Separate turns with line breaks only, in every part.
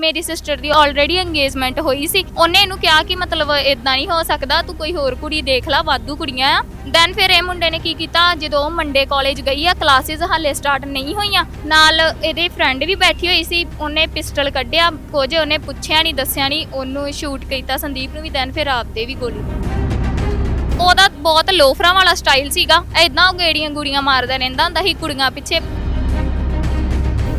ਮੇਰੀ ਸਿਸਟਰ ਦੀ already engagement ਹੋਈ ਸੀ। ਉਹਨੇ ਇਹਨੂੰ ਕਿਹਾ ਕਿ ਮਤਲਬ ਇਦਾਂ ਨਹੀਂ ਹੋ ਸਕਦਾ, ਤੂੰ ਕੋਈ ਹੋਰ ਕੁੜੀ ਦੇਖ ਲੈ, ਵਾਧੂ ਕੁੜੀਆਂ ਆ। ਦੈਨ ਫਿਰ ਇਹ ਮੁੰਡੇ ਨੇ ਕੀ ਕੀਤਾ? ਜਦੋਂ ਉਹ ਮੰਡੇ ਕਾਲਜ ਗਈ ਆ ਕਲਾਸਿਸ ਹਾਲੇ ਸਟਾਰਟ ਨਹੀਂ ਹੋਈਆਂ। ਨਾਲ ਇਹਦੇ ਫਰੈਂਡ ਵੀ ਬੈਠੀ ਹੋਈ ਸੀ, ਉਹਨੇ ਪਿਸਟਲ ਕੱਢਿਆ, ਕੁਝ ਉਹਨੇ ਪੁੱਛਿਆ ਨਹੀਂ ਦੱਸਿਆ ਨਹੀਂ ਉਹਨੂੰ ਸ਼ੂਟ ਕੀਤਾ ਸੰਦੀਪ ਨੂੰ ਵੀ ਦੈਨ ਫਿਰ ਆਪਦੇ ਵੀ ਗੋਲੀ। ਉਹਦਾ ਬਹੁਤ ਲੋਫਰਾਂ ਵਾਲਾ ਸਟਾਈਲ ਸੀਗਾ। ਐਦਾਂ ਉਹ ਗੇੜੀਆਂ ਗੁੜੀਆਂ ਮਾਰਦਾ ਰਹਿੰਦਾ ਹੁੰਦਾ ਸੀ ਕੁੜੀਆਂ ਪਿੱਛੇ।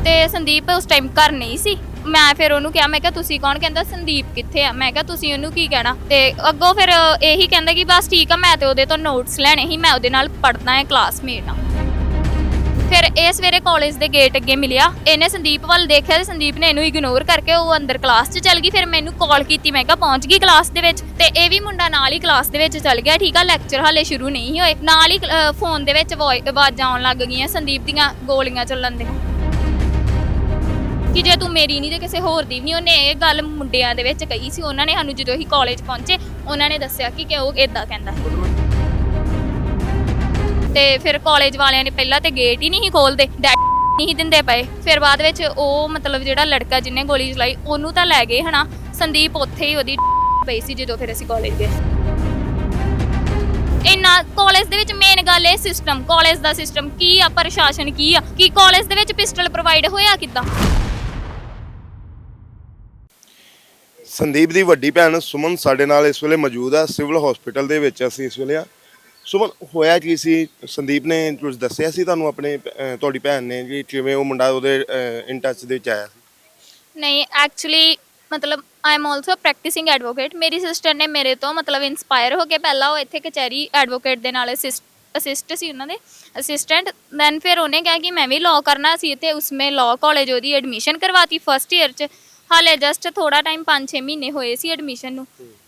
ਤੇ ਸੰਦੀਪ ਉਸ ਟਾਈਮ ਘਰ ਨਹੀਂ ਸੀ। ਮੈਂ ਫਿਰ ਉਹਨੂੰ ਕਿਹਾ, ਮੈਂ ਕਿਹਾ, ਤੁਸੀਂ ਕੌਣ? ਕਹਿੰਦਾ, ਸੰਦੀਪ ਕਿੱਥੇ ਆ? ਮੈਂ ਕਿਹਾ, ਤੁਸੀਂ ਉਹਨੂੰ ਕੀ ਕਹਿਣਾ? ਤੇ ਅੱਗੋਂ ਫਿਰ ਇਹੀ ਕਹਿੰਦਾ ਕਿ ਬਸ ਠੀਕ ਆ, ਮੈਂ ਤੇ ਉਹਦੇ ਤੋਂ ਨੋਟਸ ਲੈਣੇ ਸੀ, ਮੈਂ ਉਹਦੇ ਨਾਲ ਪੜ੍ਹਦਾ ਹੈ ਕਲਾਸਮੇਟ ਆ ਫਿਰ ਇਹ ਸਵੇਰੇ ਕਾਲਜ ਦੇ ਗੇਟ ਅੱਗੇ ਮਿਲਿਆ। ਇਹਨੇ ਸੰਦੀਪ ਵੱਲ ਦੇਖਿਆ ਤੇ ਸੰਦੀਪ ਨੇ ਇਹਨੂੰ ਇਗਨੋਰ ਕਰਕੇ ਉਹ ਅੰਦਰ ਕਲਾਸ 'ਚ ਚਲ ਗਈ। ਫਿਰ ਮੈਨੂੰ ਕਾਲ ਕੀਤੀ, ਮੈਂ ਕਿਹਾ, ਪਹੁੰਚ ਗਈ ਕਲਾਸ ਦੇ ਵਿੱਚ? ਤੇ ਇਹ ਵੀ ਮੁੰਡਾ ਨਾਲ ਹੀ ਕਲਾਸ ਦੇ ਵਿੱਚ ਚਲ ਗਿਆ। ਠੀਕ ਆ ਲੈਕਚਰ ਹਾਲੇ ਸ਼ੁਰੂ ਨਹੀਂ ਹੋਏ। ਨਾਲ ਹੀ ਫੋਨ ਦੇ ਵਿੱਚ ਆਵਾਜ਼ਾਂ ਆਉਣ ਲੱਗ ਗਈਆਂ ਸੰਦੀਪ ਦੀਆਂ ਗੋਲੀਆਂ ਚੱਲਣ ਦੀਆਂ ਕਿ ਜੇ ਤੂੰ ਮੇਰੀ ਨਹੀਂ ਤੇ ਕਿਸੇ ਹੋਰ ਦੀ ਵੀ ਨਹੀਂ ਉਹਨੇ ਇਹ ਗੱਲ ਮੁੰਡਿਆਂ ਦੇ ਵਿੱਚ ਕਹੀ ਸੀ। ਉਹਨਾਂ ਨੇ ਸਾਨੂੰ ਜਦੋਂ ਅਸੀਂ ਕਾਲਜ ਪਹੁੰਚੇ, ਉਹਨਾਂ ਨੇ ਦੱਸਿਆ ਕਿ ਕਿ ਉਹ ਇਦਾਂ ਕਹਿੰਦਾ। ਤੇ ਫਿਰ ਕਾਲਜ ਵਾਲਿਆਂ ਨੇ ਪਹਿਲਾਂ ਤੇ ਗੇਟ ਹੀ ਨਹੀਂ ਖੋਲਦੇ ਨਹੀਂ ਦਿੰਦੇ ਪਏ। ਫਿਰ ਬਾਅਦ ਵਿੱਚ ਉਹ ਮਤਲਬ ਜਿਹੜਾ ਲੜਕਾ ਜਿਹਨੇ ਗੋਲੀ ਚਲਾਈ, ਉਹਨੂੰ ਤਾਂ ਲੈ ਗਏ, ਹਨਾ? ਸੰਦੀਪ ਉੱਥੇ ਹੀ ਉਹਦੀ ਪਈ ਸੀ ਜਦੋਂ ਫਿਰ ਅਸੀਂ ਕਾਲਜ ਗਏ। ਇੰਨਾ ਕਾਲਜ ਦੇ ਵਿੱਚ ਮੇਨ ਗੱਲ ਇਹ ਸਿਸਟਮ ਕਾਲਜ ਦਾ ਸਿਸਟਮ ਕੀ ਆ? ਪ੍ਰਸ਼ਾਸਨ ਕੀ ਆ? ਕੀ ਕਾਲਜ ਦੇ ਵਿੱਚ ਪਿਸਟਲ ਪ੍ਰੋਵਾਈਡ ਹੋਇਆ ਕਿੱਦਾਂ?
ਸੰਦੀਪ ਦੀ ਵੱਡੀ ਭੈਣ ਸੁਮਨ ਸਾਡੇ ਨਾਲ ਇਸ ਵੇਲੇ ਮੌਜੂਦ ਆ ਸਿਵਲ ਹਸਪੀਟਲ ਦੇ ਵਿੱਚ ਅਸੀਂ ਇਸ ਵੇਲੇ ਆ। ਸੁਮਨ ਹੋਇਆ ਕੀ ਸੀ? ਸੰਦੀਪ ਨੇ ਕੁਝ ਦੱਸਿਆ ਸੀ ਤੁਹਾਨੂੰ ਆਪਣੇ ਅਹ, ਤੁਹਾਡੀ ਭੈਣ ਨੇ ਕਿ ਕਿਵੇਂ ਉਹ ਮੁੰਡਾ ਉਹਦੇ ਇਨ ਟੱਚ ਦੇ ਵਿੱਚ ਆਇਆ ਸੀ?
ਨਹੀਂ ਐਕਚੁਅਲੀ ਮਤਲਬ I am also practising advocate ਮੇਰੀ ਸਿਸਟਰ ਨੇ ਮੇਰੇ ਤੋਂ ਮਤਲਬ ਇਨਸਪਾਇਰ ਹੋ ਕੇ ਪਹਿਲਾਂ ਉਹ ਇੱਥੇ ਕਚਹਿਰੀ ਐਡਵੋਕੇਟ ਦੇ ਨਾਲ ਅਸਿਸਟ ਸੀ ਉਹਨਾਂ ਦੇ। ਅਸਿਸਟੈਂਟ ਦੈਨ ਫਿਰ ਉਹਨੇ ਕਿਹਾ ਕਿ ਮੈਂ ਵੀ ਲਾਅ ਕਰਨਾ ਸੀ ਤੇ ਉਸਮੇ ਲਾਅ ਕਾਲਜ ਉਹਦੀ ਐਡਮਿਸ਼ਨ ਕਰਵਾਤੀ ਫਸਟ ਇਅਰ ਚ। ਹਾਲੇ ਜਸਟ ਥੋੜਾ ਟਾਈਮ 5-6 ਮਹੀਨੇ ਹੋਏ ਸੀ ਐਡਮਿਸ਼ਨ ਨੂੰ।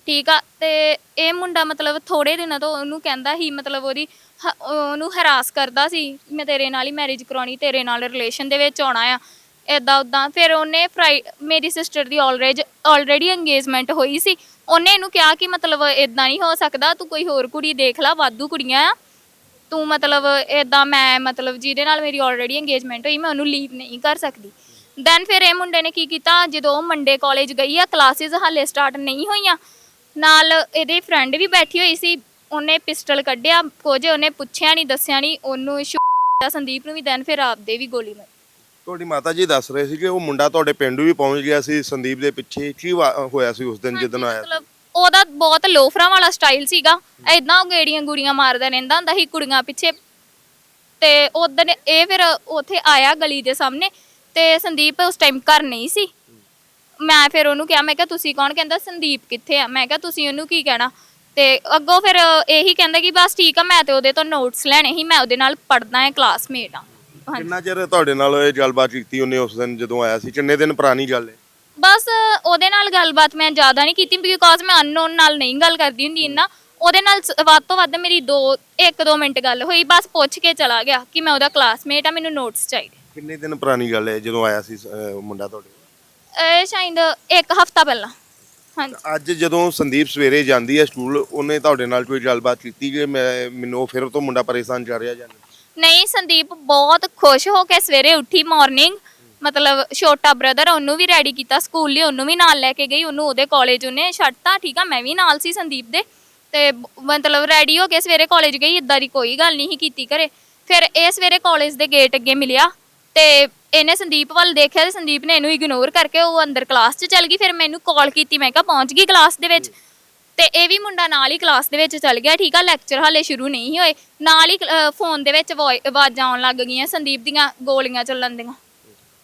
ਠੀਕ ਆ ਤੇ ਇਹ ਮੁੰਡਾ ਮਤਲਬ ਥੋੜੇ ਦਿਨਾਂ ਤੋਂ ਉਹਨੂੰ ਕਹਿੰਦਾ ਸੀ ਮਤਲਬ ਉਹਦੀ ਹ- ਉਹਨੂੰ ਹਰਾਸ ਕਰਦਾ ਸੀ ਮੈਂ ਤੇਰੇ ਨਾਲ ਹੀ ਮੈਰਿਜ ਕਰਾਉਣੀ ਤੇਰੇ ਨਾਲ ਰਿਲੇਸ਼ਨ ਦੇ ਵਿੱਚ ਆਉਣਾ ਆ ਇਦਾਂ ਉਦਾਂ ਫਿਰ ਉਹਨੇ ਫਰਾਈ ਮੇਰੀ ਸਿਸਟਰ ਦੀ ਆਲਰੇਡੀ ਆਲਰੇਡੀ ਇੰਗੇਜਮੈਂਟ ਹੋਈ ਸੀ। ਉਹਨੇ ਇਹਨੂੰ ਕਿਹਾ ਕਿ ਮਤਲਬ ਇਦਾਂ ਨਹੀਂ ਹੋ ਸਕਦਾ ਤੂੰ ਕੋਈ ਹੋਰ ਕੁੜੀ ਦੇਖ ਲੈ ਵਾਧੂ ਕੁੜੀਆਂ ਆ। ਤੂੰ ਮਤਲਬ ਇਦਾਂ ਮੈਂ ਮਤਲਬ ਜਿਹਦੇ ਨਾਲ ਮੇਰੀ ਆਲਰੇਡੀ ਇੰਗੇਜਮੈਂਟ ਹੋਈ ਮੈਂ ਉਹਨੂੰ ਲੀਵ ਨਹੀਂ ਕਰ ਸਕਦੀ। ਦੈਨ ਫਿਰ ਇਹ ਮੁੰਡੇ ਨੇ ਕੀ ਕੀਤਾ? ਜਦੋਂ ਉਹ ਮੰਡੇ ਕਾਲਜ ਗਈ ਆ ਕਲਾਸਿਸ ਹਾਲੇ ਸਟਾਰਟ ਨਹੀਂ ਹੋਈਆਂ। ਨਾਲ ਇਹਦੇ ਫਰੈਂਡ ਵੀ ਬੈਠੀ ਹੋਈ ਸੀ ਉਹਨੇ ਪਿਸਟਲ ਕੱਢਿਆ ਕੁਝ ਉਹਨੇ ਪੁੱਛਿਆ ਨਹੀਂ ਦੱਸਿਆ ਨਹੀਂ ਉਹਨੂੰ ਕੀਤਾ ਸੰਦੀਪ ਨੂੰ ਵੀ ਦੈਨ ਫਿਰ ਆਪਦੇ ਵੀ ਗੋਲੀ ਮਾਰੀ।
ਤੁਹਾਡੀ ਮਾਤਾ ਜੀ ਦੱਸ ਰਹੇ ਸੀ ਕਿ ਉਹ ਮੁੰਡਾ ਤੁਹਾਡੇ ਪਿੰਡ ਵੀ ਪਹੁੰਚ ਗਿਆ ਸੀ ਸੰਦੀਪ ਦੇ ਪਿੱਛੇ ਕੀ ਵਾ- ਹੋਇਆ ਸੀ ਉਸ ਦਿਨ ਜਦੋਂ ਆਇਆ?
ਮਤਲਬ ਉਹਦਾ ਬਹੁਤ ਲੋਫਰਾਂ ਵਾਲਾ ਸਟਾਈਲ ਸੀਗਾ ਐਦਾਂ ਉਹ ਗੇੜੀਆਂ ਗੁੜੀਆਂ ਮਾਰਦਾ ਰਹਿੰਦਾ ਹੁੰਦਾ ਸੀ ਕੁੜੀਆਂ ਪਿੱਛੇ। ਤੇ ਉਦੋਂ ਇਹ ਫਿਰ ਉੱਥੇ ਆਇਆ ਗਲੀ ਦੇ ਸਾਹਮਣੇ ਤੇ ਸੰਦੀਪ ਉਸ ਟਾਈਮ ਘਰ ਨਹੀਂ ਸੀ। ਮੈਂ ਫਿਰ ਉਹਨੂੰ ਕਿਹਾ ਮੈਂ ਕਿਹਾ ਤੁਸੀਂ ਕੌਣ? ਕਹਿੰਦਾ ਸੰਦੀਪ ਕਿੱਥੇ ਆ? ਮੈਂ ਕਿਹਾ ਤੁਸੀਂ ਉਹਨੂੰ ਕੀ ਕਹਿਣਾ? ਤੇ ਅੱਗੋਂ ਫਿਰ ਇਹੀ ਕਹਿੰਦਾ ਕਿ ਬਸ ਠੀਕ ਆ ਮੈਂ ਤੇ ਉਹਦੇ ਤੋਂ ਨੋਟਸ ਲੈਣੇ ਸੀ ਮੈਂ ਉਹਦੇ ਨਾਲ ਪੜ੍ਹਦਾ ਹੈ ਕਲਾਸਮੇਟ ਆ
ਕਿੰਨਾ ਚਿਰ ਤੁਹਾਡੇ ਨਾਲ ਇਹ ਗੱਲਬਾਤ ਕੀਤੀ ਉਹਨੇ ਉਸ ਦਿਨ ਜਦੋਂ ਆਇਆ ਸੀ? ਕਿੰਨੇ ਦਿਨ ਪੁਰਾਣੀ ਗੱਲ ਹੈ?
ਬਸ ਉਹਦੇ ਨਾਲ ਗੱਲਬਾਤ ਮੈਂ ਜ਼ਿਆਦਾ ਨਹੀਂ ਕੀਤੀ ਬਿਕੋਜ਼ ਮੈਂ ਅਨਨੋਨ ਨਾਲ ਨਹੀਂ ਗੱਲ ਕਰਦੀ ਹੁੰਦੀ ਇੰਨਾ। ਉਹਦੇ ਨਾਲ ਵੱਧ ਤੋਂ ਵੱਧ ਮੇਰੀ 2 1-2 ਮਿੰਟ ਗੱਲ ਹੋਈ ਬਸ ਪੁੱਛ ਕੇ ਚਲਾ ਗਿਆ ਕਿ ਮੈਂ ਉਹਦਾ ਕਲਾਸਮੇਟ ਆ ਮੈਨੂੰ ਨੋਟਸ ਚਾਹੀਦੇ।
ਕਿੰਨੇ ਦਿਨ ਪੁਰਾਣੀ ਗੱਲ ਹੈ ਜਦੋਂ ਆਇਆ ਸੀ ਅਹ, ਮੁੰਡਾ ਤੁਹਾਡੇ
ਇਹ ਸ਼ਾਇਦ ਇੱਕ ਹਫਤਾ ਪਹਿਲਾਂ। ਹਾਂਜੀ।
ਅੱਜ ਜਦੋਂ ਸੰਦੀਪ ਸਵੇਰੇ ਜਾਂਦੀ ਹੈ ਸਕੂਲ ਉਹਨੇ ਤੁਹਾਡੇ ਨਾਲ ਕੋਈ ਗੱਲਬਾਤ ਕੀਤੀ ਕਿ ਮੈਂ ਮੈਨੂੰ ਉਹ ਫਿਰ ਤੋਂ ਮੁੰਡਾ ਪਰੇਸ਼ਾਨ ਕਰ ਰਿਹਾ ਜਾਂ ਨਹੀਂ?
ਨਹੀਂ ਸੰਦੀਪ ਬਹੁਤ ਖੁਸ਼ ਹੋ ਕੇ ਸਵੇਰੇ ਉੱਠੀ ਮਾਰਨਿੰਗ ਮਤਲਬ ਛੋਟਾ ਬ੍ਰਦਰ ਉਹਨੂੰ ਵੀ ਰੈਡੀ ਕੀਤਾ ਸਕੂਲ ਲਈ ਉਹਨੂੰ ਵੀ ਨਾਲ ਲੈ ਕੇ ਗਈ ਉਹਨੂੰ ਉਹਦੇ ਕਾਲਜ ਉਹਨੇ ਛੱਡਤਾ ਠੀਕ ਆ ਮੈਂ ਵੀ ਨਾਲ ਸੀ ਸੰਦੀਪ ਦੇ। ਤੇ ਬ- ਮਤਲਬ ਰੈਡੀ ਹੋ ਕੇ ਸਵੇਰੇ ਕਾਲਜ ਗਈ ਇਦਾਂ ਦੀ ਕੋਈ ਗੱਲ ਨਹੀਂ ਸੀ ਕੀਤੀ ਘਰੇ। ਫਿਰ ਇਹ ਸਵੇਰੇ ਕਾਲਜ ਦੇ ਗੇਟ ਅੱਗੇ ਮਿਲਿਆ। ਤੇ ਇਹਨੇ ਸੰਦੀਪ ਵੱਲ ਦੇਖਿਆ ਤੇ ਸੰਦੀਪ ਨੇ ਇਹਨੂੰ ਇਗਨੋਰ ਕਰਕੇ ਉਹ ਅੰਦਰ ਕਲਾਸ 'ਚ ਚਲ ਗਈ ਫਿਰ ਮੈਨੂੰ ਕਾਲ ਕੀਤੀ ਮੈਂ ਕਿਹਾ ਪਹੁੰਚ ਗਈ ਕਲਾਸ ਦੇ ਵਿੱਚ। ਤੇ ਇਹ ਵੀ ਮੁੰਡਾ ਨਾਲ ਹੀ ਕਲਾਸ ਦੇ ਵਿੱਚ ਚਲ ਗਿਆ ਠੀਕ ਆ ਲੈਕਚਰ ਹਾਲੇ ਸ਼ੁਰੂ ਨਹੀਂ ਹੋਏ। ਨਾਲ ਹੀ ਫੋਨ ਦੇ ਵਿੱਚ ਵੋਇ- ਆਵਾਜ਼ਾਂ ਆਉਣ ਲੱਗ ਗਈਆਂ ਸੰਦੀਪ ਦੀਆਂ ਗੋਲੀਆਂ ਚੱਲਣ ਦੀਆਂ।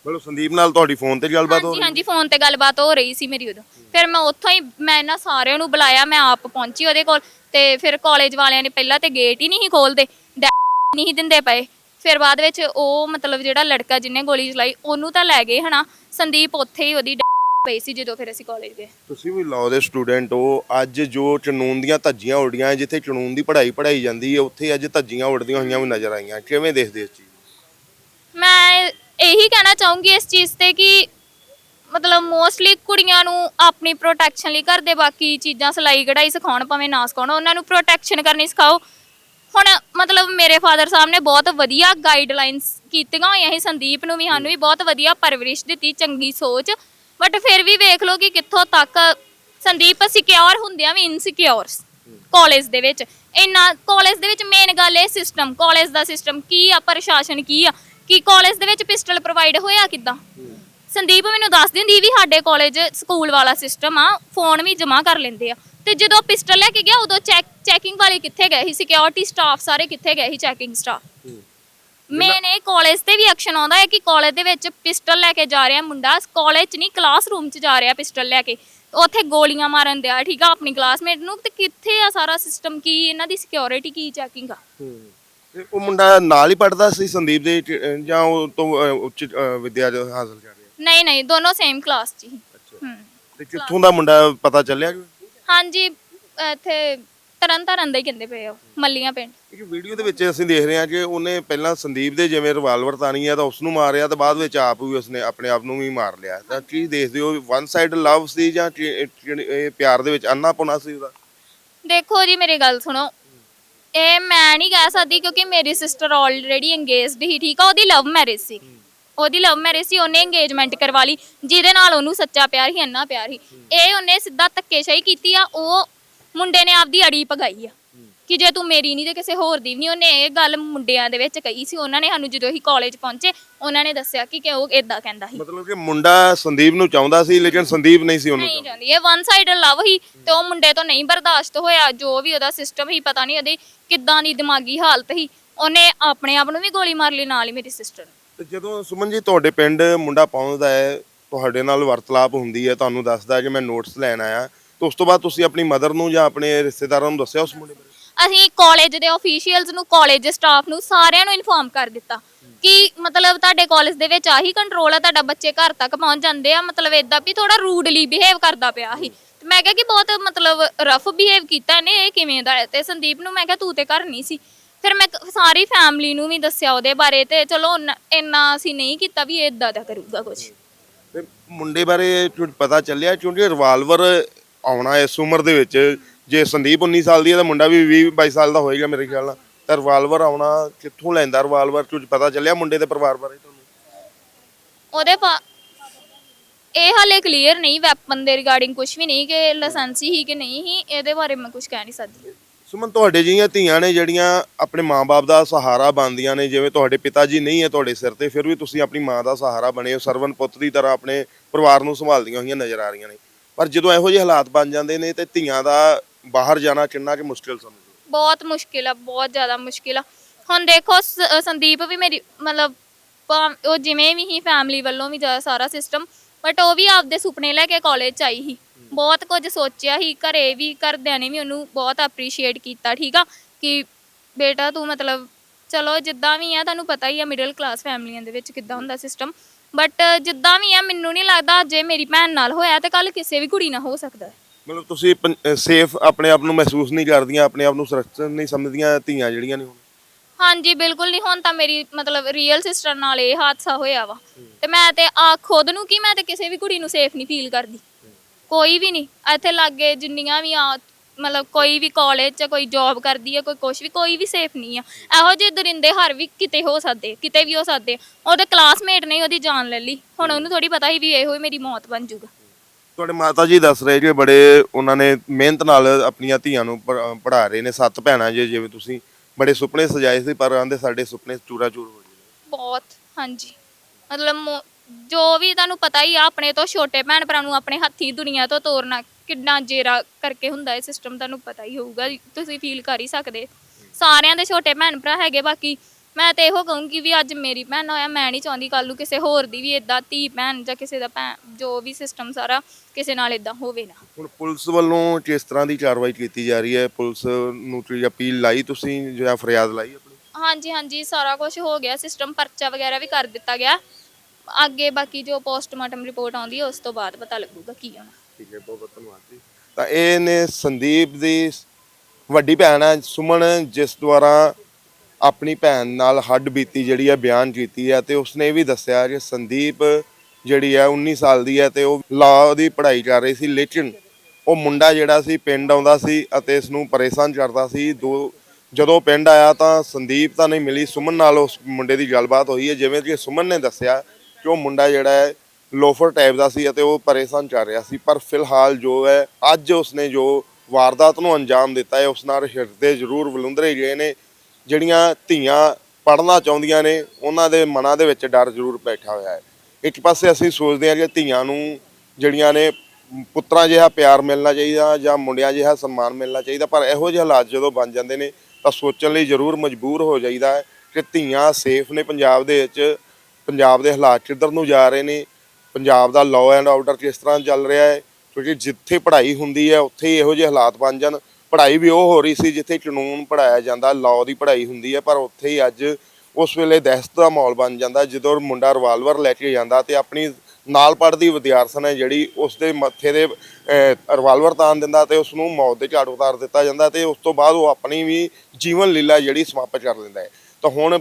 ਮਤਲਬ ਸੰਦੀਪ ਨਾਲ ਤੁਹਾਡੀ ਫੋਨ ਤੇ ਗੱਲਬਾਤ ਹੋ
ਹਾਂਜੀ
ਰਹੀ
ਹਾਂਜੀ ਫੋਨ ਤੇ ਗੱਲਬਾਤ ਹੋ ਰਹੀ ਸੀ ਮੇਰੀ ਉਦੋਂ। ਫਿਰ ਮੈਂ ਉੱਥੋਂ ਹੀ ਮੈਂ ਇਹਨਾਂ ਸਾਰਿਆਂ ਨੂੰ ਬੁਲਾਇਆ ਮੈਂ ਆਪ ਪਹੁੰਚੀ ਉਹਦੇ ਕੋਲ। ਤੇ ਫਿਰ ਕਾਲਜ ਵਾਲਿਆਂ ਨੇ ਪਹਿਲਾਂ ਤੇ ਗੇਟ ਹੀ ਨਹੀਂ ਖੋਲਦੇ ਨਹੀਂ ਦਿੰਦੇ ਪਏ। ਫਿਰ ਬਾਅਦ ਵਿੱਚ ਉਹ ਮਤਲਬ ਜਿਹੜਾ ਲੜਕਾ ਜਿਹਨੇ ਗੋਲੀ ਚਲਾਈ ਉਹਨੂੰ ਤਾਂ ਲੈ ਗਏ ਹਨਾ। ਸੰਦੀਪ ਉੱਥੇ ਹੀ ਉਹਦੀ ਪਈ ਸੀ ਜਦੋਂ ਫਿਰ ਅਸੀਂ ਕਾਲਜ ਗਏ।
ਤੁਸੀਂ ਵੀ ਲਾਅ ਦੇ ਸਟੂਡੈਂਟ ਹੋ। ਅੱਜ ਜੋ ਕਾਨੂੰਨ ਦੀਆਂ ਧੱਜੀਆਂ ਉੱਡੀਆਂ ਜਿੱਥੇ ਕਾਨੂੰਨ ਦੀ ਪੜ੍ਹਾਈ ਪੜ੍ਹਾਈ ਜਾਂਦੀ ਹੈ ਉੱਥੇ ਅੱਜ ਧੱਜੀਆਂ ਉੱਡਦੀਆਂ ਹੋਈਆਂ ਵੀ ਨਜ਼ਰ ਆਈਆਂ। ਕਿਵੇਂ ਦੇਖਦੇ ਇਸ ਚੀਜ਼?
ਮੈਂ ਇਹੀ ਕਹਿਣਾ ਚਾਹੂੰਗੀ ਇਸ ਚੀਜ਼ ਤੇ ਕਿ ਮਤਲਬ ਮੋਸਟਲੀ ਕੁੜੀਆਂ ਨੂੰ ਆਪਣੀ ਪ੍ਰੋਟੈਕਸ਼ਨ ਲਈ ਘਰ ਦੇ ਬਾਕੀ ਚੀਜ਼ਾਂ ਸਿਲਾਈ ਕਢਾਈ ਸਿਖਾਉਣ ਭਾਵੇਂ ਨਾ ਸਿਖਾਉਣ ਉਹਨਾਂ ਨੂੰ ਪ੍ਰੋਟੈਕਸ਼ਨ ਕਰਨੀ ਸਿਖਾਓ। ਹੁਣ ਮਤਲਬ ਮੇਰੇ ਫਾਦਰ ਸਾਹਿਬ ਨੇ ਬਹੁਤ ਵਧੀਆ ਗਾਈਡਲਾਈਨਸ ਕੀਤੀਆਂ ਹੋਈਆਂ ਸੀ, ਸੰਦੀਪ ਨੂੰ ਵੀ, ਸਾਨੂੰ ਵੀ ਬਹੁਤ ਵਧੀਆ ਪਰਵਰਿਸ਼ ਦਿੱਤੀ, ਚੰਗੀ ਸੋਚ। ਬਟ ਫਿਰ ਵੀ ਵੇਖ ਲਓ ਕਿ ਕਿੱਥੋਂ ਤੱਕ ਸੰਦੀਪ ਸਿਕਿਉਰ ਹੁੰਦਿਆਂ ਵੀ ਇਨਸਿਕਿਉਰਸ ਕਾਲਜ ਦੇ ਵਿੱਚ। ਇੰਨਾ ਕਾਲਜ ਦੇ ਵਿੱਚ ਮੇਨ ਗੱਲ ਇਹ ਸਿਸਟਮ ਕਾਲਜ ਦਾ ਸਿਸਟਮ ਕੀ ਆ, ਪ੍ਰਸ਼ਾਸਨ ਕੀ ਆ? ਕਿ ਕਾਲਜ ਦੇ ਵਿੱਚ ਪਿਸਟਲ ਪ੍ਰੋਵਾਈਡ ਹੋਇਆ ਕਿਦਾਂ? ਸੰਦੀਪ ਮੈਨੂੰ ਦੱਸ ਦਿੰਦੀ ਵੀ ਸਾਡੇ ਕਾਲਜ ਸਕੂਲ ਵਾਲਾ ਸਿਸਟਮ ਆ ਫੋਨ ਵੀ ਜਮ੍ਹਾਂ ਕਰ ਲੈਂਦੇ ਆ। ਤੇ ਜਦੋਂ ਪਿਸਟਲ ਲੈ ਕੇ ਗਿਆ ਉਦੋਂ ਚੈੱਕ ਚੈਕਿੰਗ ਵਾਲੇ ਕਿੱਥੇ ਗਏ ਸੀ? ਸਿਕਿਉਰਿਟੀ ਸਟਾਫ ਸਾਰੇ ਕਿੱਥੇ ਗਏ ਸੀ ਚੈਕਿੰਗ ਸਟਾਫ ਮੇਨ ਇਹ ਕਾਲਜ ਤੇ ਵੀ ਐਕਸ਼ਨ ਆਉਂਦਾ ਹੈ ਕਿ ਕਾਲਜ ਦੇ ਵਿੱਚ ਪਿਸਟਲ ਲੈ ਕੇ ਜਾ ਰਿਹਾ ਮੁੰਡਾ। ਕਾਲਜ 'ਚ ਨਹੀਂ ਕਲਾਸਰੂਮ 'ਚ ਜਾ ਰਿਹਾ ਪਿਸਟਲ ਲੈ ਕੇ। ਉੱਥੇ ਗੋਲੀਆਂ ਮਾਰਨ ਦਿਆ ਠੀਕ ਆ ਆਪਣੀ ਕਲਾਸਮੇਟ ਨੂੰ। ਤੇ ਕਿੱਥੇ ਆ ਸਾਰਾ ਸਿਸਟਮ ਕੀ ਇਹਨਾਂ ਦੀ ਸਿਕਿਉਰਿਟੀ ਕੀ ਚੈਕਿੰਗ ਆ?
ਤੇ ਉਹ ਮੁੰਡਾ ਨਾਲ ਹੀ ਪੜਦਾ ਸੀ ਸੰਦੀਪ ਦੇ ਜਾਂ ਉਹ ਤੋਂ ਉੱਚ ਵਿੱਦਿਆ ਹਾਸਲ ਕਰ ਰਿਹਾ?
ਨਹੀਂ ਨਹੀਂ ਦੋਨੋਂ ਸੇਮ ਕਲਾਸ 'ਚ ਹੀ।
ਅੱਛਾ। ਤੇ ਕਿੱਥੋਂ ਦਾ ਮੁੰਡਾ ਪਤਾ ਚੱਲਿਆ? ਜੀ
ਹਾਂਜੀ ਇੱਥੇ ਤਰਨ ਤਾਰਨ ਦਾ ਹੀ ਕਹਿੰਦੇ ਪਏ ਆ ਉਹ, ਮੱਲੀਆਂ ਪਿੰਡ।
ਇੱਕ ਵੀਡੀਓ ਦੇ ਵਿੱਚ ਅਸੀਂ ਦੇਖ ਰਹੇ ਹਾਂ ਕਿ ਉਹਨੇ ਪਹਿਲਾਂ ਸੰਦੀਪ ਦੇ ਜਿਵੇਂ ਰਿਵਾਲਵਰ ਤਾਣੀ ਆ ਤਾਂ ਉਸ ਨੂੰ ਮਾਰਿਆ ਤੇ ਬਾਅਦ ਵਿੱਚ ਆਪ ਵੀ ਉਸਨੇ ਆਪਣੇ ਆਪ ਨੂੰ ਵੀ ਮਾਰ ਲਿਆ। ਤਾਂ ਕੀ ਦੇਖਦੇ ਹੋ ਵਨ ਸਾਈਡ ਲਵ ਸੀ ਜਾਂ ਕਿ ਇਹ ਜਿਹੜੀ ਇਹ ਪਿਆਰ ਦੇ ਵਿੱਚ ਅੰਨਾ ਪੁਣਾ ਸੀ ਉਹਦਾ?
ਦੇਖੋ ਜੀ ਮੇਰੀ ਗੱਲ ਸੁਣੋ। ਇਹ ਮੈਂ ਨਹੀਂ ਕਹਿ ਸਕਦੀ ਕਿਉਂਕਿ ਮੇਰੀ ਸਿਸਟਰ ਆਲਰੇਡੀ ਇੰਗੇਜਡ ਹੀ ਠੀਕ ਆ ਉਹਦੀ ਲਵ ਮੈਰਿਜ ਸੀ। ਉਹਦੀ ਲਵ ਮੈਰਿਜ ਸੀ ਉਹਨੇ ਇੰਗੇਜਮੈਂਟ ਕਰਵਾ ਲਈ ਜਿਹਦੇ ਨਾਲ ਉਹਨੂੰ ਸੱਚਾ ਪਿਆਰ ਹੀ ਇੰਨਾ ਪਿਆਰ ਹੀ ਇਹ ਉਹਨੇ ਸਿੱਧਾ ਧੱਕੇਸ਼ਾਹੀ ਕੀਤੀ ਆ ਉਹ ਮੁੰਡੇ ਨੇ ਆਪਦੀ ਅੜੀ ਪਗਾਈ ਆ। ਕਿ ਜੇ ਤੂੰ ਮੇਰੀ ਨਹੀਂ ਤੇ ਕਿਸੇ ਹੋਰ ਦੀ ਨਹੀਂ ਉਹਨੇ ਇਹ ਗੱਲ ਮੁੰਡਿਆਂ ਦੇ ਵਿੱਚ ਕਹੀ ਸੀ। ਉਹਨਾਂ ਨੇ ਸਾਨੂੰ ਜਦੋਂ ਅਸੀਂ ਕਾਲਜ ਪਹੁੰਚੇ ਉਹਨਾਂ ਨੇ ਦੱਸਿਆ ਕਿ ਕਿ ਉਹ ਇਦਾਂ ਕਹਿੰਦਾ ਸੀ।
ਮਤਲਬ ਕਿ ਮੁੰਡਾ ਸੰਦੀਪ ਨੂੰ ਚਾਹੁੰਦਾ ਸੀ ਲੇਕਿਨ ਸੰਦੀਪ ਨਹੀਂ ਸੀ ਉਹਨੂੰ
ਨਹੀਂ ਚਾਹੁੰਦੀ। ਇਹ ਵਨ ਸਾਈਡ ਲਵ ਹੀ ਤੇ ਉਹ ਮੁੰਡੇ ਤੋਂ ਨਹੀਂ ਬਰਦਾਸ਼ਤ ਹੋਇਆ। ਜੋ ਵੀ ਉਹਦਾ ਸਿਸਟਮ ਹੀ ਪਤਾ ਨਹੀਂ ਉਹਦੀ ਕਿੱਦਾਂ ਦੀ ਦਿਮਾਗੀ ਹਾਲਤ ਸੀ। ਉਹਨੇ ਆਪਣੇ ਆਪ ਨੂੰ ਵੀ ਗੋਲੀ ਮਾਰ ਲਈ ਨਾਲ ਹੀ ਮੇਰੀ ਸਿਸਟਰ
ਤੇ ਜਦੋਂ ਸੁਮਨ ਜੀ, ਤੁਹਾਡੇ ਪਿੰਡ ਮੁੰਡਾ ਪਹੁੰਚਦਾ ਹੈ, ਤੁਹਾਡੇ ਨਾਲ ਵਾਰਤਾਲਾਪ ਹੁੰਦੀ ਹੈ, ਤੁਹਾਨੂੰ ਦੱਸਦਾ ਕਿ ਮੈਂ ਨੋਟਸ ਲੈਣ ਆਇਆ। ਤੇ ਉਸ ਤੋਂ ਬਾਅਦ ਤੁਸੀਂ ਆਪਣੀ ਮਦਰ ਨੂੰ ਜਾਂ ਆਪਣੇ ਰਿਸ਼ਤੇਦਾਰਾਂ ਨੂੰ ਦੱਸਿਆ ਉਸ ਮੁੰਡੇ ਬਾਰੇ?
ਅਸੀਂ ਕਾਲਜ ਦੇ ਅਫੀਸ਼ੀਅਲਸ ਨੂੰ ਕਾਲਜ ਸਟਾਫ ਨੂੰ ਸਾਰਿਆਂ ਨੂੰ ਇਨਫੋਰਮ ਕਰ ਦਿੱਤਾ ਕਿ ਮਤਲਬ ਤੁਹਾਡੇ ਕਾਲਜ ਦੇ ਵਿੱਚ ਆਹੀ ਕੰਟਰੋਲ ਆ, ਤੁਹਾਡਾ ਬੱਚੇ ਘਰ ਤੱਕ ਪਹੁੰਚ ਜਾਂਦੇ ਆ। ਮਤਲਬ ਇਦਾਂ ਵੀ ਥੋੜਾ ਰੂਡਲੀ ਬਿਹੇਵ ਕਰਦਾ ਪਿਆ ਸੀ। ਤੇ ਮੈਂ ਕਿਹਾ ਕਿ ਬਹੁਤ ਮਤਲਬ ਰਫ ਬਿਹੇਵ ਕੀਤਾ ਇਹਨੇ, ਇਹ ਕਿਵੇਂ ਦਾ ਹੈ? ਤੇ ਸੰਦੀਪ ਨੂੰ ਮੈਂ ਕਿਹਾ, ਤੂੰ ਤੇ ਘਰ ਨਹੀਂ ਸੀ। ਫਿਰ ਮੈਂ ਕ- ਸਾਰੀ ਫੈਮਿਲੀ ਨੂੰ ਵੀ ਦੱਸਿਆ ਉਹਦੇ ਬਾਰੇ ਤੇ ਚਲੋ ਉਨਾ- ਇੰਨਾ ਅਸੀਂ ਨਹੀਂ ਕੀਤਾ ਵੀ ਇਹ ਇਦਾਂ ਦਾ ਕਰੂਗਾ ਕੁਝ
ਤੇ ਮੁੰਡੇ ਬਾਰੇ ਕੁਝ ਪਤਾ ਚੱਲਿਆ ਕਿਉਂਕਿ ਰਿਵਾਲਵਰ ਆਉਣਾ ਇਸ ਉਮਰ ਦੇ ਵਿੱਚ ਜੇ ਸੰਦੀਪ 19 ਸਾਲ ਦੀ ਹੈ ਤਾਂ ਮੁੰਡਾ ਵੀ 20 22 ਸਾਲ ਦਾ ਹੋਏਗਾ ਮੇਰੇ ਖਿਆਲ ਨਾਲ। ਤਾਂ ਰਿਵਾਲਵਰ ਆਉਣਾ ਕਿੱਥੋਂ ਲੈਂਦਾ ਰਿਵਾਲਵਰ ਕੁਝ ਪਤਾ ਚੱਲਿਆ ਮੁੰਡੇ ਦੇ ਪਰਿਵਾਰ ਬਾਰੇ ਤੁਹਾਨੂੰ?
ਉਹਦੇ ਪਾ ਇਹ ਹਾਲੇ ਕਲੀਅਰ ਨਹੀਂ ਵੈਪਨ ਦੇ ਰਿਗਾਰਡਿੰਗ ਕੁਝ ਵੀ ਨਹੀਂ ਕਿ ਲਾਇਸੈਂਸ ਹੀ ਕਿ ਨਹੀਂ ਹੀ ਇਹਦੇ ਬਾਰੇ ਮੈਂ ਕੁਝ ਕਹਿ ਨਹੀਂ ਸਕਦੀ।
ਸੁਮਨ, ਤੁਹਾਡੇ ਜਿਹੀਆਂ ਧੀਆਂ ਨੇ ਜਿਹੜੀਆਂ ਆਪਣੇ ਮਾਪੇ ਦਾ ਸਹਾਰਾ ਬਣਦੀਆਂ ਨੇ, ਜਿਵੇਂ ਤੁਹਾਡੇ ਪਿਤਾ ਜੀ ਨਹੀਂ ਹੈ ਤੁਹਾਡੇ ਸਿਰ ਤੇ, ਫਿਰ ਵੀ ਤੁਸੀਂ ਆਪਣੀ ਮਾਂ ਦਾ ਸਹਾਰਾ ਬਣੇ ਹੋ ਸਰਵਨ ਪੁੱਤ ਦੀ ਤਰ੍ਹਾਂ ਆਪਣੇ ਪਰਿਵਾਰ ਨੂੰ ਸੰਭਾਲਦੀਆਂ ਹੋਈਆਂ ਨਜ਼ਰ ਆ ਰਹੀਆਂ ਨੇ। ਪਰ ਜਦੋਂ ਇਹੋ ਜਿਹੇ ਹਾਲਾਤ ਬਣ ਜਾਂਦੇ ਨੇ ਤੇ ਧੀਆਂ ਦਾ ਬਾਹਰ ਜਾਣਾ ਕਿੰਨਾ ਕਿ ਮੁਸ਼ਕਿਲ ਸਮਝਦੇ
ਬਹੁਤ ਮੁਸ਼ਕਿਲ ਆ, ਬਹੁਤ ਜ਼ਿਆਦਾ ਮੁਸ਼ਕਿਲ ਆ। ਹੁਣ ਦੇਖੋ, ਸ- ਸੰਦੀਪ ਵੀ ਮੇਰੀ, ਮਤਲਬ ਭਾਵ- ਉਹ ਜਿਵੇਂ ਵੀ ਹੀ ਫੈਮਿਲੀ ਵੱਲੋਂ ਵੀ ਜ਼ਿਆਦਾ ਸਾਰਾ ਸਿਸਟਮ ਬਟ ਉਹ ਵੀ ਆਪਦੇ ਸੁਪਨੇ ਲੈ ਕੇ ਕਾਲਜ ਚ ਆਈ ਸੀ। ਬਹੁਤ ਕੁਝ ਸੋਚਿਆ ਸੀ ਘਰੇ ਵੀ ਘਰਦਿਆਂ ਨੇ ਵੀ ਉਹਨੂੰ ਬਹੁਤ ਅਪਰੀਸ਼ੀਏਟ ਕੀਤਾ ਠੀਕ ਆ? ਕਿ ਬੇਟਾ ਤੂੰ ਮਤਲਬ ਚਲੋ ਜਿੱਦਾਂ ਵੀ ਆ ਤੁਹਾਨੂੰ ਪਤਾ ਹੀ ਆ ਮਿਡਲ ਕਲਾਸ ਫੈਮਲੀਆਂ ਦੇ ਵਿੱਚ ਕਿੱਦਾਂ ਹੁੰਦਾ ਸਿਸਟਮ ਬਟ ਜਿੱਦਾਂ ਵੀ ਆ ਮੈਨੂੰ ਨਹੀਂ ਲੱਗਦਾ ਜੇ ਮੇਰੀ ਭੈਣ ਨਾਲ ਹੋਇਆ ਤੇ ਕੱਲ ਕਿਸੇ ਵੀ ਕੁੜੀ ਨਾਲ ਹੋ ਸਕਦਾ ਹੈ।
ਮਤਲਬ ਤੁਸੀਂ ਸੇਫ ਆਪਣੇ ਆਪ ਨੂੰ ਮਹਿਸੂਸ ਨਹੀਂ ਕਰਦੀਆਂ ਆਪਣੇ ਆਪ ਨੂੰ ਸੁਰੱਖਿਅਤ ਨਹੀਂ ਸਮਝਦੀਆਂ ਧੀਆਂ ਜਿਹੜੀਆਂ ਨੇ ਹੁਣ?
ਹਾਂਜੀ ਬਿਲਕੁਲ ਨਹੀਂ ਹੁਣ ਤਾਂ ਮੇਰੀ ਮਤਲਬ ਰੀਅਲ ਸਿਸਟਰ ਨਾਲ ਇਹ ਹਾਦਸਾ ਹੋਇਆ ਵਾ। ਤੇ ਮੈਂ ਤੇ ਆ ਖੁਦ ਨੂੰ ਕੀ ਮੈਂ ਤੇ ਕਿਸੇ ਵੀ ਕੁੜੀ ਨੂੰ ਸੇਫ ਨਹੀਂ ਫੀਲ ਕਰਦੀ। ਕੋਈ ਵੀ ਨਹੀਂ ਇੱਥੇ ਲਾਗੇ ਜਿੰਨੀਆਂ ਵੀ ਆ ਮਤਲਬ ਕੋਈ ਵੀ ਕਾਲਜ 'ਚ ਕੋਈ ਜੌਬ ਕਰਦੀ ਹੈ ਕੋਈ ਕੁਛ ਵੀ ਕੋਈ ਵੀ ਸੇਫ ਨਹੀਂ ਆ। ਇਹੋ ਜਿਹੇ ਦਰਿੰਦੇ ਹਰ ਵੀ ਕਿਤੇ ਹੋ ਸਕਦੇ ਕਿਤੇ ਵੀ ਹੋ ਸਕਦੇ। ਉਹਦੇ ਕਲਾਸਮੇਟ ਨੇ ਉਹਦੀ ਜਾਨ ਲੈ ਲਈ। ਹੁਣ ਉਹਨੂੰ ਥੋੜੀ ਪਤਾ ਸੀ ਵੀ ਇਹੋ ਹੀ ਮੇਰੀ ਮੌਤ ਬਣ ਜਾਊਗਾ।
ਤੁਹਾਡੇ ਮਾਤਾ ਜੀ ਦੱਸ ਰਹੇ ਕਿ ਬੜੇ ਉਹਨਾਂ ਨੇ ਮਿਹਨਤ ਨਾਲ ਆਪਣੀਆਂ ਧੀਆਂ ਨੂੰ ਪੜ੍ਹਾ ਰਹੇ ਨੇ ਸੱਤ ਭੈਣਾਂ ਜੇ ਜਿਵੇਂ ਤੁਸੀਂ ਬੜੇ ਸੁਪਨੇ ਸਜਾਏ ਸੀ ਪਰ ਆਂਦੇ ਸਾਡੇ ਸੁਪਨੇ ਚੂਰਾ ਚੂਰ ਹੋ ਗਏ
ਬਹੁਤ ਹਾਂਜੀ। ਮਤਲਬ ਜੋ ਵੀ ਤੁਹਾਨੂੰ ਪਤਾ ਹੀ ਆ ਆਪਣੇ ਤੋਂ ਛੋਟੇ ਭੈਣ ਭਰਾ ਨੂੰ ਆਪਣੇ ਹੱਥੀ ਦੁਨੀਆ ਤੋਂ ਤੋਰਨਾ ਕਿੰਨਾ ਜੇਰਾ ਕਰਕੇ ਹੁੰਦਾ ਇਹ ਸਿਸਟਮ ਤੁਹਾਨੂੰ ਪਤਾ ਹੀ ਹੋਊਗਾ ਤੁਸੀਂ ਫੀਲ ਕਰ ਹੀ ਸਕਦੇ। ਸਾਰਿਆਂ ਦੇ ਛੋਟੇ ਭੈਣ ਭਰਾ ਹੈਗੇ ਬਾਕੀ ਮੈਂ ਤੇ ਇਹੋ ਕਹੂੰਗੀ ਵੀ ਅੱਜ ਮੇਰੀ ਭੈਣ ਹੋਇਆ ਮੈਂ ਨਹੀਂ ਚਾਹੁੰਦੀ ਕੱਲ ਨੂੰ ਕਿਸੇ ਹੋਰ ਦੀ ਵੀ ਇਦਾਂ ਧੀ ਭੈਣ ਜਾਂ ਕਿਸੇ ਦਾ ਭੈਣ ਜੋ ਵੀ ਸਿਸਟਮ ਸਾਰਾ ਕਿਸੇ ਨਾਲ ਇਦਾਂ ਹੋਵੇ ਨਾ।
ਹੁਣ ਪੁਲਿਸ ਵੱਲੋਂ ਕਿਸ ਤਰ੍ਹਾਂ ਦੀ ਕਾਰਵਾਈ ਕੀਤੀ ਜਾ ਰਹੀ ਹੈ ਪੁਲਿਸ ਨੂੰ ਕੋਈ ਅਪੀਲ ਲਾਈ ਤੁਸੀਂ ਜਾਂ ਫਰਿਆਦ ਲਾਈ ਆਪਣੀ?
ਹਾਂਜੀ ਹਾਂਜੀ ਸਾਰਾ ਕੁਝ ਹੋ ਗਿਆ ਸਿਸਟਮ ਪਰਚਾ ਵਗੈਰਾ ਵੀ ਕਰ ਦਿੱਤਾ ਗਿਆ। ਅੱਗੇ ਬਾਕੀ ਜੋ ਪੋਸਟਮਾਰਟਮ ਰਿਪੋਰਟ ਆਉਂਦੀ ਹੈ, ਉਸ ਤੋਂ ਬਾਅਦ ਪਤਾ ਲੱਗੂਗਾ ਕੀ ਹੋਣਾ
ਠੀਕ ਹੈ, ਬਹੁਤ ਬਹੁਤ ਧੰਨਵਾਦ ਜੀ। ਤਾਂ ਇਹ ਨੇ ਸੰਦੀਪ ਦੀ ਵੱਡੀ ਭੈਣ ਹੈ, ਸੁਮਨ, ਜਿਸ ਦੁਆਰਾ ਆਪਣੀ ਭੈਣ ਨਾਲ ਹੱਡ ਬੀਤੀ ਜਿਹੜੀ ਹੈ, ਬਿਆਨ ਕੀਤੀ ਹੈ ਤੇ ਉਸਨੇ ਇਹ ਵੀ ਦੱਸਿਆ ਕਿ ਸੰਦੀਪ ਜਿਹੜੀ ਹੈ 19 ਸਾਲ ਦੀ ਹੈ ਤੇ ਉਹ ਲਾਅ ਦੀ ਪੜ੍ਹਾਈ ਕਰ ਰਹੀ ਸੀ, ਲੇਕਿਨ ਉਹ ਮੁੰਡਾ ਜਿਹੜਾ ਸੀ, ਪਿੰਡ ਆਉਂਦਾ ਸੀ ਅਤੇ ਇਸ ਨੂੰ ਪਰੇਸ਼ਾਨ ਕਰਦਾ ਸੀ। ਦੋ, ਜਦੋਂ ਪਿੰਡ ਆਇਆ ਤਾਂ ਸੰਦੀਪ ਤਾਂ ਨਹੀਂ ਮਿਲੀ, ਸੁਮਨ ਨਾਲ ਉਸ ਮੁੰਡੇ ਦੀ ਗੱਲਬਾਤ ਹੋਈ ਹੈ, ਜਿਵੇਂ ਕਿ ਸੁਮਨ ਨੇ ਦੱਸਿਆ ਕਿ ਉਹ ਮੁੰਡਾ ਜਿਹੜਾ ਹੈ ਲੋਫਰ ਟਾਈਪ ਦਾ ਸੀ ਅਤੇ ਉਹ ਪਰੇਸ਼ਾਨ ਚੱਲ ਰਿਹਾ ਸੀ। ਪਰ ਫਿਲਹਾਲ ਜੋ ਹੈ, ਅੱਜ ਉਸਨੇ ਜੋ ਵਾਰਦਾਤ ਨੂੰ ਅੰਜਾਮ ਦਿੱਤਾ ਹੈ, ਉਸ ਨਾਲ ਹਿਰਦੇ ਜ਼ਰੂਰ ਵਲੁੰਦਰੇ ਗਏ ਨੇ। ਜਿਹੜੀਆਂ ਧੀਆਂ ਪੜ੍ਹਨਾ ਚਾਹੁੰਦੀਆਂ ਨੇ, ਉਹਨਾਂ ਦੇ ਮਨਾਂ ਦੇ ਵਿੱਚ ਡਰ ਜ਼ਰੂਰ ਬੈਠਾ ਹੋਇਆ ਹੈ। ਇੱਕ ਪਾਸੇ ਅਸੀਂ ਸੋਚਦੇ ਹਾਂ ਕਿ ਧੀਆਂ ਨੂੰ ਜਿਹੜੀਆਂ ਨੇ, ਪੁੱਤਰਾਂ ਜਿਹਾ ਪਿਆਰ ਮਿਲਣਾ ਚਾਹੀਦਾ ਜਾਂ ਮੁੰਡਿਆਂ ਜਿਹਾ ਸਨਮਾਨ ਮਿਲਣਾ ਚਾਹੀਦਾ, ਪਰ ਇਹੋ ਜਿਹੇ ਹਾਲਾਤ ਜਦੋਂ ਬਣ ਜਾਂਦੇ ਨੇ, ਤਾਂ ਸੋਚਣ ਲਈ ਜ਼ਰੂਰ ਮਜਬੂਰ ਹੋ ਜਾਈਦਾ ਕਿ ਧੀਆਂ ਸੇਫ ਨੇ ਪੰਜਾਬ ਦੇ ਵਿੱਚ। ਪੰਜਾਬ ਦੇ ਹਾਲਾਤ ਕਿੱਧਰ ਨੂੰ ਜਾ ਰਹੇ ਨੇ। ਪੰਜਾਬ ਦਾ ਲਾਅ ਐਂਡ ਆਰਡਰ ਕਿਸ ਤਰ੍ਹਾਂ ਚੱਲ ਰਿਹਾ ਹੈ? ਕਿਉਂਕਿ ਜਿੱਥੇ ਪੜ੍ਹਾਈ ਹੁੰਦੀ ਹੈ, ਉੱਥੇ ਹੀ ਇਹੋ ਜਿਹੇ ਹਾਲਾਤ ਬਣ ਜਾਣ। ਪੜ੍ਹਾਈ ਵੀ ਉਹ ਹੋ ਰਹੀ ਸੀ ਜਿੱਥੇ ਕਾਨੂੰਨ ਪੜਾਇਆ ਜਾਂਦਾ ਲਾਅ ਦੀ ਪੜ੍ਹਾਈ ਹੁੰਦੀ ਹੈ, ਪਰ ਉੱਥੇ ਹੀ ਅੱਜ ਉਸ ਵੇਲੇ ਦਹਿਸ਼ਤ ਦਾ ਮਾਹੌਲ ਬਣ ਜਾਂਦਾ, ਜਦੋਂ ਮੁੰਡਾ ਰਿਵਾਲਵਰ ਲੈ ਕੇ ਜਾਂਦਾ ਤੇ ਆਪਣੀ ਨਾਲ ਪੜ੍ਹਦੀ ਵਿਦਿਆਰਥਣ ਹੈ ਜਿਹੜੀ ਉਸ ਦੇ ਮੱਥੇ ਦੇ ਰਿਵਾਲਵਰ ਤਾਨ ਦਿੰਦਾ ਤੇ ਉਸ ਨੂੰ ਮੌਤ ਦੇ ਝਾੜ ਉਤਾਰ ਦਿੱਤਾ ਜਾਂਦਾ ਤੇ ਉਸ ਤੋਂ ਬਾਅਦ ਉਹ ਆਪਣੀ ਵੀ ਜੀਵਨ ਲੀਲਾ ਜਿਹੜੀ ਸਮਾਪਤ ਕਰ ਲੈਂਦਾ ਹੈ। ਤਾਂ ਹੁਣ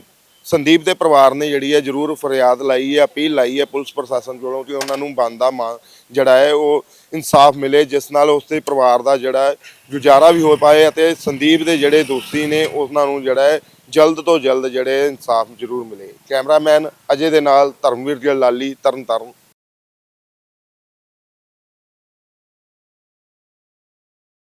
ਸੰਦੀਪ ਦੇ ਪਰਿਵਾਰ ਨੇ ਜਿਹੜੀ ਹੈ ਜਰੂਰ ਫਰਿਆਦ ਲਾਈ ਹੈ, ਅਪੀਲ ਲਾਈ ਹੈ ਪੁਲਿਸ ਪ੍ਰਸ਼ਾਸਨ ਕੋਲੋਂ ਕਿ ਉਹਨਾਂ ਨੂੰ ਬੰਦਾ ਮਾਂ ਜਿਹੜਾ ਹੈ ਉਹ ਇਨਸਾਫ ਮਿਲੇ, ਜਿਸ ਨਾਲ ਉਸ ਦੇ ਪਰਿਵਾਰ ਦਾ ਜਿਹੜਾ ਗੁਜ਼ਾਰਾ ਵੀ ਹੋ ਪਾਏ ਅਤੇ ਸੰਦੀਪ ਦੇ ਜਿਹੜੇ ਦੋਸਤੀ ਨੇ ਉਹਨਾਂ ਨੂੰ ਜਿਹੜਾ ਹੈ ਜਲਦ ਤੋਂ ਜਲਦ ਜਿਹੜੇ ਇਨਸਾਫ ਜਰੂਰ ਮਿਲੇ। ਕੈਮਰਾਮੈਨ ਅਜੇ ਦੇ ਨਾਲ ਧਰਮਵੀਰ ਜਲਾਲੀ ਤਰਨਤਾਰਨ